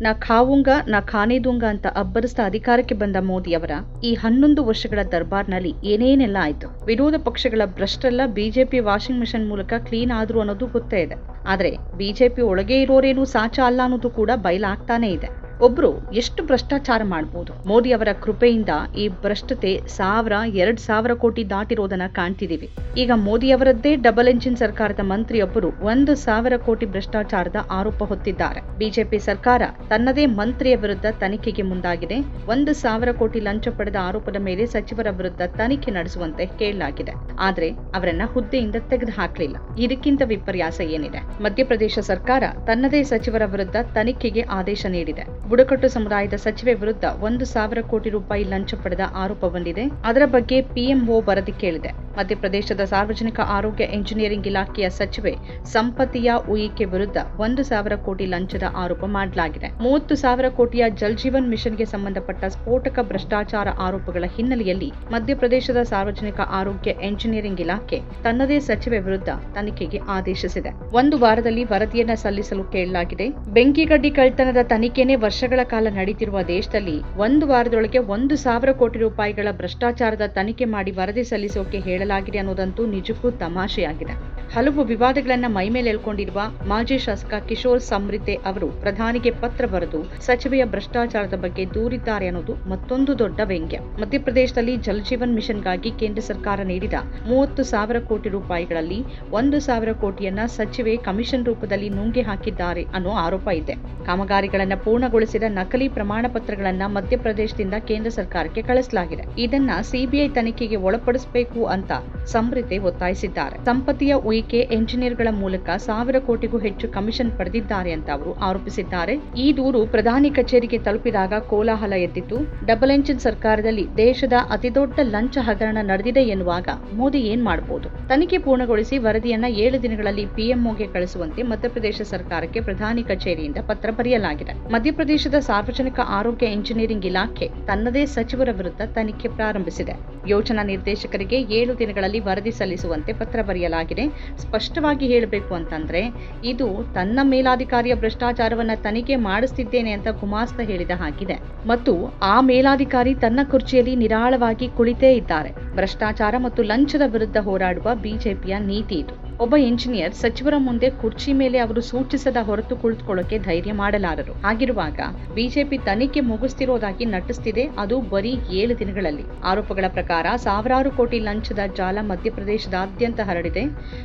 ನಾ ಖಾವುಂಗ, ನಾ ಖಾನೇದುಂಗ ಅಂತ ಅಬ್ಬರಿಸ್ತಾ ಅಧಿಕಾರಕ್ಕೆ ಬಂದ ಮೋದಿಯವರ ಈ ಹನ್ನೊಂದು ವರ್ಷಗಳ ದರ್ಬಾರ್ನಲ್ಲಿ ಏನೇನೆಲ್ಲ ಆಯ್ತು? ವಿರೋಧ ಪಕ್ಷಗಳ ಭ್ರಷ್ಟೆಲ್ಲ ಬಿಜೆಪಿ ವಾಷಿಂಗ್ ಮಿಷನ್ ಮೂಲಕ ಕ್ಲೀನ್ ಆದ್ರು ಅನ್ನೋದು ಗೊತ್ತೇ ಇದೆ. ಆದರೆ ಬಿಜೆಪಿ ಒಳಗೆ ಇರೋರೇನು ಸಾಚ ಅಲ್ಲ ಅನ್ನೋದು ಕೂಡ ಬಯಲಾಗ್ತಾನೆ ಇದೆ. ಒಬ್ರು ಎಷ್ಟು ಭ್ರಷ್ಟಾಚಾರ ಮಾಡ್ಬೋದು? ಮೋದಿ ಅವರ ಕೃಪೆಯಿಂದ ಈ ಭ್ರಷ್ಟತೆ ಸಾವಿರ, ಎರಡ್ ಸಾವಿರ ಕೋಟಿ ದಾಟಿರೋದನ್ನ ಕಾಣ್ತಿದೀವಿ. ಈಗ ಮೋದಿ ಅವರದ್ದೇ ಡಬಲ್ ಎಂಜಿನ್ ಸರ್ಕಾರದ ಮಂತ್ರಿಯೊಬ್ಬರು ಒಂದು ಸಾವಿರ ಕೋಟಿ ಭ್ರಷ್ಟಾಚಾರದ ಆರೋಪ ಹೊತ್ತಿದ್ದಾರೆ. ಬಿಜೆಪಿ ಸರ್ಕಾರ ತನ್ನದೇ ಮಂತ್ರಿಯ ವಿರುದ್ಧ ತನಿಖೆಗೆ ಮುಂದಾಗಿದೆ. ಒಂದು ಸಾವಿರ ಕೋಟಿ ಲಂಚ ಪಡೆದ ಆರೋಪದ ಮೇಲೆ ಸಚಿವರ ವಿರುದ್ಧ ತನಿಖೆ ನಡೆಸುವಂತೆ ಕೇಳಲಾಗಿದೆ. ಆದ್ರೆ ಅವರನ್ನ ಹುದ್ದೆಯಿಂದ ತೆಗೆದು ಹಾಕಲಿಲ್ಲ ಇದಕ್ಕಿಂತ ವಿಪರ್ಯಾಸ ಏನಿದೆ? ಮಧ್ಯಪ್ರದೇಶ ಸರ್ಕಾರ ತನ್ನದೇ ಸಚಿವರ ವಿರುದ್ಧ ತನಿಖೆಗೆ ಆದೇಶ ನೀಡಿದೆ. ಬುಡಕಟ್ಟು ಸಮುದಾಯದ ಸಚಿವೆ ವಿರುದ್ಧ ಒಂದು ಸಾವಿರ ಕೋಟಿ ರೂಪಾಯಿ ಲಂಚ ಪಡೆದ ಆರೋಪ ಬಂದಿದೆ. ಅದರ ಬಗ್ಗೆ ಪಿಎಂಒ ವರದಿ ಕೇಳಿದೆ. ಮಧ್ಯಪ್ರದೇಶದ ಸಾರ್ವಜನಿಕ ಆರೋಗ್ಯ ಎಂಜಿನಿಯರಿಂಗ್ ಇಲಾಖೆಯ ಸಚಿವೆ ಸಂಪತಿಯ ಉಯಿಕೆ ವಿರುದ್ಧ ಒಂದು ಸಾವಿರ ಕೋಟಿ ಲಂಚದ ಆರೋಪ ಮಾಡಲಾಗಿದೆ. ಮೂವತ್ತು ಸಾವಿರ ಕೋಟಿಯ ಜಲ್ಜೀವನ್ ಮಿಷನ್ಗೆ ಸಂಬಂಧಪಟ್ಟ ಸ್ಫೋಟಕ ಭ್ರಷ್ಟಾಚಾರ ಆರೋಪಗಳ ಹಿನ್ನೆಲೆಯಲ್ಲಿ ಮಧ್ಯಪ್ರದೇಶದ ಸಾರ್ವಜನಿಕ ಆರೋಗ್ಯ ಎಂಜಿನಿಯರಿಂಗ್ ಇಲಾಖೆ ತನ್ನದೇ ಸಚಿವೆ ವಿರುದ್ಧ ತನಿಖೆಗೆ ಆದೇಶಿಸಿದೆ. ಒಂದು ವಾರದಲ್ಲಿ ವರದಿಯನ್ನ ಸಲ್ಲಿಸಲು ಕೇಳಲಾಗಿದೆ. ಬೆಂಕಿಗಡ್ಡಿ ಕಳ್ತನದ ತನಿಖೆನೇ ವರ್ಷಗಳ ಕಾಲ ನಡೀತಿರುವ ದೇಶದಲ್ಲಿ ಒಂದು ವಾರದೊಳಗೆ ಒಂದು ಸಾವಿರ ಕೋಟಿ ರೂಪಾಯಿಗಳ ಭ್ರಷ್ಟಾಚಾರದ ತನಿಖೆ ಮಾಡಿ ವರದಿ ಸಲ್ಲಿಸೋಕೆ ಹೇಳಲಾಗಿದೆ ಅನ್ನೋದಂತೂ ನಿಜಕ್ಕೂ ತಮಾಷೆಯಾಗಿದೆ. ಹಲವು ವಿವಾದಗಳನ್ನ ಮೈಮೇಲೆ ಎಳ್ಕೊಂಡಿರುವ ಮಾಜಿ ಶಾಸಕ ಕಿಶೋರ್ ಸಮೃದ್ಧೆ ಅವರು ಪ್ರಧಾನಿಗೆ ಪತ್ರ ಬರೆದು, ಸಚಿವೆಯ ಭ್ರಷ್ಟಾಚಾರದ ಬಗ್ಗೆ ದೂರಿದ್ದಾರೆ ಅನ್ನೋದು ಮತ್ತೊಂದು ದೊಡ್ಡ ವ್ಯಂಗ್ಯ. ಮಧ್ಯಪ್ರದೇಶದಲ್ಲಿ ಜಲಜೀವನ್ ಮಿಷನ್ಗಾಗಿ ಕೇಂದ್ರ ಸರ್ಕಾರ ನೀಡಿದ ಮೂವತ್ತು ಸಾವಿರ ಕೋಟಿ ರೂಪಾಯಿಗಳಲ್ಲಿ ಒಂದು ಸಾವಿರ ಕೋಟಿಯನ್ನ ಸಚಿವೆ ಕಮಿಷನ್ ರೂಪದಲ್ಲಿ ನುಂಗಿ ಹಾಕಿದ್ದಾರೆ ಅನ್ನೋ ಆರೋಪ ಇದೆ. ಕಾಮಗಾರಿಗಳನ್ನ ಪೂರ್ಣಗೊಳಿಸಿದ ನಕಲಿ ಪ್ರಮಾಣ ಪತ್ರಗಳನ್ನ ಮಧ್ಯಪ್ರದೇಶದಿಂದ ಕೇಂದ್ರ ಸರ್ಕಾರಕ್ಕೆ ಕಳಿಸಲಾಗಿದೆ. ಇದನ್ನ ಸಿಬಿಐ ತನಿಖೆಗೆ ಒಳಪಡಿಸಬೇಕು ಅಂತ ಸಮೃದ್ಧಿ ಒತ್ತಾಯಿಸಿದ್ದಾರೆ. ಸಂಪತ್ತಿಯ ಉಯಿಕೆ ಎಂಜಿನಿಯರ್ಗಳ ಮೂಲಕ ಸಾವಿರ ಕೋಟಿಗೂ ಹೆಚ್ಚು ಕಮಿಷನ್ ಪಡೆದಿದ್ದಾರೆ ಅಂತ ಅವರು ಆರೋಪಿಸಿದ್ದಾರೆ. ಈ ದೂರು ಪ್ರಧಾನಿ ಕಚೇರಿಗೆ ತಲುಪಿದಾಗ ಕೋಲಾಹಲ ಎದ್ದಿತು ಡಬಲ್ ಎಂಜಿನ್ ಸರ್ಕಾರದಲ್ಲಿ ದೇಶದ ಅತಿದೊಡ್ಡ ಲಂಚ ಹಗರಣ ನಡೆದಿದೆ ಎನ್ನುವಾಗ ಮೋದಿ ಏನ್ ಮಾಡಬಹುದು ತನಿಖೆ ಪೂರ್ಣಗೊಳಿಸಿ ವರದಿಯನ್ನ ಏಳು ದಿನಗಳಲ್ಲಿ ಪಿಎಂಒಗೆ ಕಳಿಸುವಂತೆ ಮಧ್ಯಪ್ರದೇಶ ಸರ್ಕಾರಕ್ಕೆ ಪ್ರಧಾನಿ ಕಚೇರಿಯಿಂದ ಪತ್ರ ಬರೆಯಲಾಗಿದೆ. ಮಧ್ಯಪ್ರದೇಶದ ಸಾರ್ವಜನಿಕ ಆರೋಗ್ಯ ಎಂಜಿನಿಯರಿಂಗ್ ಇಲಾಖೆ ತನ್ನದೇ ಸಚಿವರ ವಿರುದ್ಧ ತನಿಖೆ ಪ್ರಾರಂಭಿಸಿದೆ. ಯೋಜನಾ ನಿರ್ದೇಶಕರಿಗೆ ಏಳು ದಿನಗಳಲ್ಲಿ ವರದಿ ಸಲ್ಲಿಸುವಂತೆ ಪತ್ರ ಬರೆಯಲಾಗಿದೆ. ಸ್ಪಷ್ಟವಾಗಿ ಹೇಳಬೇಕು ಅಂತಂದ್ರೆ, ಇದು ತನ್ನ ಮೇಲಾಧಿಕಾರಿಯ ಭ್ರಷ್ಟಾಚಾರವನ್ನ ತನಿಖೆ ಮಾಡಿಸ್ತಿದ್ದೇನೆ ಅಂತ ಗುಮಾಸ್ತ ಹೇಳಿದ ಹಾಗಿದೆ. ಮತ್ತು ಆ ಮೇಲಾಧಿಕಾರಿ ತನ್ನ ಕುರ್ಚಿಯಲ್ಲಿ ನಿರಾಳವಾಗಿ ಕುಳಿತೇ ಇದ್ದಾರೆ. ಭ್ರಷ್ಟಾಚಾರ ಮತ್ತು ಲಂಚದ ವಿರುದ್ಧ ಹೋರಾಡುವ ಬಿಜೆಪಿಯ ನೀತಿ ಇದು. ಒಬ್ಬ ಇಂಜಿನಿಯರ್ ಸಚಿವರ ಮುಂದೆ ಕುರ್ಚಿ ಮೇಲೆ ಅವರು ಸೂಚಿಸದ ಹೊರತು ಕುಳಿತುಕೊಳ್ಳೋಕೆ ಧೈರ್ಯ ಮಾಡಲಾರರು. ಹಾಗಿರುವಾಗ ಬಿಜೆಪಿ ತನಿಖೆ ಮುಗಿಸ್ತಿರೋದಾಗಿ ನಟಿಸ್ತಿದೆ. ಅದು ಬರೀ ಏಳು ದಿನಗಳಲ್ಲಿ. ಆರೋಪಗಳ ಪ್ರಕಾರ ಸಾವಿರಾರು ಕೋಟಿ ಲಂಚದ ಜಾಲ ಮಧ್ಯಪ್ರದೇಶದಾದ್ಯಂತ ಹರಡಿದೆ.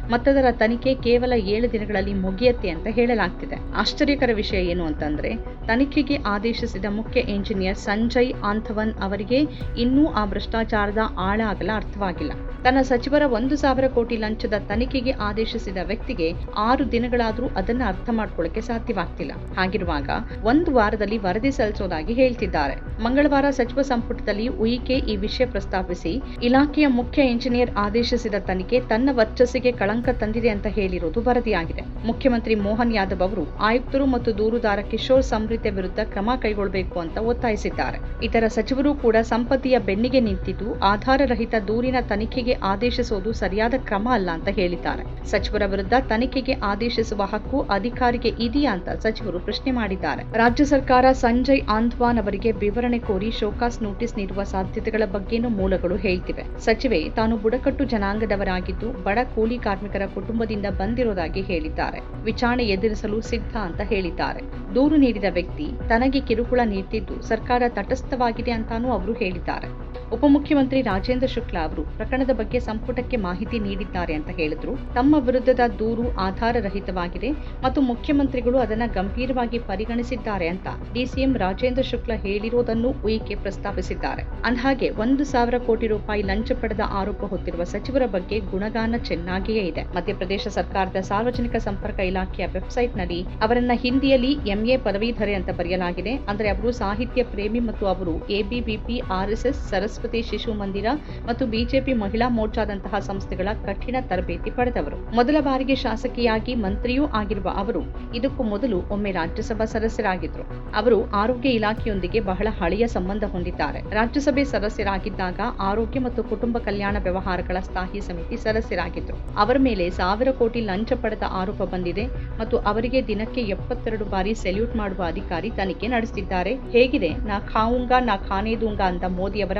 ಮತ್ತದರ ತನಿಖೆ ಕೇವಲ ಏಳು ದಿನಗಳಲ್ಲಿ ಮುಗಿಯತ್ತೆ ಅಂತ ಹೇಳಲಾಗ್ತಿದೆ. ಆಶ್ಚರ್ಯಕರ ವಿಷಯ ಏನು ಅಂತಂದ್ರೆ, ತನಿಖೆಗೆ ಆದೇಶಿಸಿದ ಮುಖ್ಯ ಇಂಜಿನಿಯರ್ ಸಂಜಯ್ ಆಂಥವನ್ ಅವರಿಗೆ ಇನ್ನೂ ಆ ಭ್ರಷ್ಟಾಚಾರದ ಆಳ ಅಗಲ ಅರ್ಥವಾಗಿಲ್ಲ. ತನ್ನ ಸಚಿವರ ಒಂದು ಸಾವಿರ ಕೋಟಿ ಲಂಚದ ತನಿಖೆಗೆ ಆದೇಶಿಸಿದ ವ್ಯಕ್ತಿಗೆ ಆರು ದಿನಗಳಾದರೂ ಅದನ್ನ ಅರ್ಥ ಮಾಡ್ಕೊಳ್ಳಕ್ಕೆ ಸಾಧ್ಯವಾಗ್ತಿಲ್ಲ. ಹಾಗಿರುವಾಗ ಒಂದು ವಾರದಲ್ಲಿ ವರದಿ ಸಲ್ಲಿಸೋದಾಗಿ ಹೇಳ್ತಿದ್ದಾರೆ. ಮಂಗಳವಾರ ಸಚಿವ ಸಂಪುಟದಲ್ಲಿ ಉಯಿಕೆ ಈ ವಿಷಯ ಪ್ರಸ್ತಾಪಿಸಿ, ಇಲಾಖೆಯ ಮುಖ್ಯ ಇಂಜಿನಿಯರ್ ಆದೇಶಿಸಿದ ತನಿಖೆ ತನ್ನ ವರ್ಚಸ್ಸಿಗೆ ಕಳಂಕ ತಂದಿದೆ ಅಂತ ಹೇಳಿರುವುದು ವರದಿಯಾಗಿದೆ. ಮುಖ್ಯಮಂತ್ರಿ ಮೋಹನ್ ಯಾದವ್ ಅವರು ಆಯುಕ್ತರು ಮತ್ತು ದೂರುದಾರ ಕಿಶೋರ್ ಸಮೃದ್ಧಿ ವಿರುದ್ಧ ಕ್ರಮ ಕೈಗೊಳ್ಳಬೇಕು ಅಂತ ಒತ್ತಾಯಿಸಿದ್ದಾರೆ. ಇತರ ಸಚಿವರು ಕೂಡ ಸಂಪತ್ತಿಯ ಬೆನ್ನಿಗೆ ನಿಂತಿದ್ದು, ಆಧಾರರಹಿತ ದೂರಿನ ತನಿಖೆಗೆ ಆದೇಶಿಸುವುದು ಸರಿಯಾದ ಕ್ರಮ ಅಲ್ಲ ಅಂತ ಹೇಳಿದ್ದಾರೆ. ಸಚಿವರ ವಿರುದ್ಧ ತನಿಖೆಗೆ ಆದೇಶಿಸುವ ಹಕ್ಕು ಅಧಿಕಾರಿಗೆ ಇದೆಯಾ ಅಂತ ಸಚಿವರು ಪ್ರಶ್ನೆ ಮಾಡಿದ್ದಾರೆ. ರಾಜ್ಯ ಸರ್ಕಾರ ಸಂಜಯ್ ಆಂಧ್ವಾನ್ ಅವರಿಗೆ ವಿವರಣೆ ಕೋರಿ ಶೋಕಾಸ್ ನೋಟಿಸ್ ನೀಡುವ ಸಾಧ್ಯತೆಗಳ ಬಗ್ಗೆನೂ ಮೂಲಗಳು ಹೇಳ್ತಿವೆ. ಸಚಿವೆ, ತಾನು ಬುಡಕಟ್ಟು ಜನಾಂಗದವರಾಗಿದ್ದು ಬಡ ಕೂಲಿ ಕಾರ್ಮಿಕರ ಕುಟುಂಬದಿಂದ ಬಂದಿರೋದಾಗಿ ಹೇಳಿದ್ದಾರೆ. ವಿಚಾರಣೆ ಎದುರಿಸಲು ಸಿದ್ಧ ಅಂತ ಹೇಳಿದ್ದಾರೆ. ದೂರು ನೀಡಿದ ವ್ಯಕ್ತಿ, ತನಗೆ ಕಿರುಕುಳ ನೀಡ್ತಿದ್ದು ಸರ್ಕಾರ ತಟಸ್ಥವಾಗಿದೆ ಅಂತಾನೂ ಅವರು ಹೇಳಿದ್ದಾರೆ. ಉಪಮುಖ್ಯಮಂತ್ರಿ ರಾಜೇಂದ್ರ ಶುಕ್ಲಾ ಅವರು ಪ್ರಕರಣದ ಬಗ್ಗೆ ಸಂಪುಟಕ್ಕೆ ಮಾಹಿತಿ ನೀಡಿದ್ದಾರೆ ಅಂತ ಹೇಳಿದ್ರು. ತಮ್ಮ ವಿರುದ್ಧದ ದೂರು ಆಧಾರರಹಿತವಾಗಿದೆ ಮತ್ತು ಮುಖ್ಯಮಂತ್ರಿಗಳು ಅದನ್ನ ಗಂಭೀರವಾಗಿ ಪರಿಗಣಿಸಿದ್ದಾರೆ ಅಂತ ಡಿಸಿಎಂ ರಾಜೇಂದ್ರ ಶುಕ್ಲಾ ಹೇಳಿರುವುದನ್ನು ಉಯಿಕೆ ಪ್ರಸ್ತಾಪಿಸಿದ್ದಾರೆ. ಅಂದಹಾಗೆ, ಒಂದು ಸಾವಿರ ಕೋಟಿ ರೂಪಾಯಿ ಲಂಚ ಪಡೆದ ಆರೋಪ ಹೊತ್ತಿರುವ ಸಚಿವರ ಬಗ್ಗೆ ಗುಣಗಾನ ಚೆನ್ನಾಗಿಯೇ ಇದೆ. ಮಧ್ಯಪ್ರದೇಶ ಸರ್ಕಾರದ ಸಾರ್ವಜನಿಕ ಸಂಪರ್ಕ ಇಲಾಖೆಯ ವೆಬ್ಸೈಟ್ನಲ್ಲಿ ಅವರನ್ನ ಹಿಂದಿಯಲ್ಲಿ ಎಂಎ ಪದವೀಧರೆ ಅಂತ ಬರೆಯಲಾಗಿದೆ. ಅಂದ್ರೆ ಅವರು ಸಾಹಿತ್ಯ ಪ್ರೇಮಿ ಮತ್ತು ಅವರು ಎಬಿಬಿಪಿ ಆರ್ಎಸ್ಎಸ್ ಸರಸ್ವತಿ ಸರಸ್ವತಿ ಶಿಶು ಮಂದಿರ ಮತ್ತು ಬಿಜೆಪಿ ಮಹಿಳಾ ಮೋರ್ಚಾದಂತಹ ಸಂಸ್ಥೆಗಳ ಕಠಿಣ ತರಬೇತಿ ಪಡೆದವರು. ಮೊದಲ ಬಾರಿಗೆ ಶಾಸಕಿಯಾಗಿ ಮಂತ್ರಿಯೂ ಆಗಿರುವ ಅವರು ಇದಕ್ಕೂ ಮೊದಲು ಒಮ್ಮೆ ರಾಜ್ಯಸಭಾ ಸದಸ್ಯರಾಗಿದ್ದರು. ಅವರು ಆರೋಗ್ಯ ಇಲಾಖೆಯೊಂದಿಗೆ ಬಹಳ ಹಳೆಯ ಸಂಬಂಧ ಹೊಂದಿದ್ದಾರೆ. ರಾಜ್ಯಸಭೆ ಸದಸ್ಯರಾಗಿದ್ದಾಗ ಆರೋಗ್ಯ ಮತ್ತು ಕುಟುಂಬ ಕಲ್ಯಾಣ ವ್ಯವಹಾರಗಳ ಸ್ಥಾಯಿ ಸಮಿತಿ ಸದಸ್ಯರಾಗಿದ್ದರು. ಅವರ ಮೇಲೆ ಸಾವಿರ ಕೋಟಿ ಲಂಚ ಪಡೆದ ಆರೋಪ ಬಂದಿದೆ ಮತ್ತು ಅವರಿಗೆ ದಿನಕ್ಕೆ ಎಪ್ಪತ್ತೆರಡು ಬಾರಿ ಸೆಲ್ಯೂಟ್ ಮಾಡುವ ಅಧಿಕಾರಿ ತನಿಖೆ ನಡೆಸಿದ್ದಾರೆ. ಹೇಗಿದೆ? ನಾ ಖಾವುಂಗಾ ನಾ ಖಾನೇದೂಂಗಾ ಅಂತ ಮೋದಿಯವರ